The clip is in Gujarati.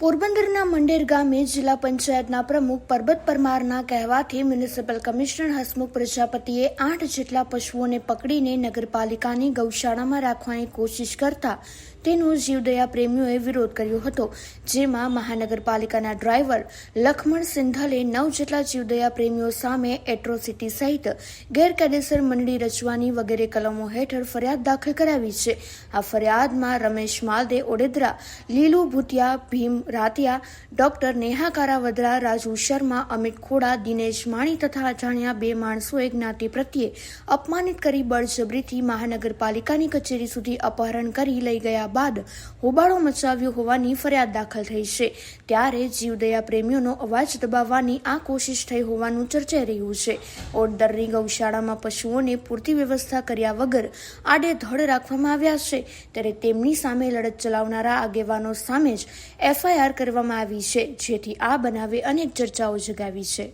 પોરબંદરના મંડેર ગામે જિલ્લા પંચાયતના પ્રમુખ પરબત પરમારના કહેવાથી મ્યુનિસિપલ કમિશનર હસમુખ પ્રજાપતિએ આઠ જેટલા પશુઓને પકડીને નગરપાલિકાની ગૌશાળામાં રાખવાની કોશિશ કરતા તેનો જીવદયા પ્રેમીઓએ વિરોધ કર્યો હતો, જેમાં મહાનગરપાલિકાના ડ્રાઈવર લખમણ સિંધલે નવ જેટલા જીવદયા પ્રેમીઓ સામે એટ્રોસિટી સહિત ગેરકાયદેસર મંડળી રચવાની વગેરે કલમો હેઠળ ફરિયાદ દાખલ કરાવી છે. આ ફરિયાદમાં રમેશ માલદે, ઓડેદરા લીલુ ભૂતિયા ભીમ રાતિયા ડોક્ટર નેહા કારાવદરા રાજુ શર્મા, અમિત ખોડા, દિનેશ માણી તથા અજાણ્યા બે માણસોએ જ્ઞાતિ પ્રત્યે અપમાનિત કરી બળજબરીથી મહાનગરપાલિકાની કચેરી સુધી અપહરણ કરી લઈ ગયા બાદ હોબાળો મચાવ્યો હોવાની ફરિયાદ દાખલ થઈ છે. ત્યારે જીવદયા પ્રેમીઓનો અવાજ દબાવવાની આ કોશિશ થઈ હોવાનું ચર્ચાઈ રહ્યું છે. ઓડદરની ગૌશાળામાં પશુઓને પૂરતી વ્યવસ્થા કર્યા વગર આડેધડ રાખવામાં આવ્યા છે. ત્યારે તેમની સામે લડત ચલાવનારા આગેવાનો સામે જ એફઆઈઆર કરવામાં આવી છે. જેથી આ બનાવે અનેક ચર્ચાઓ જગાવી છે.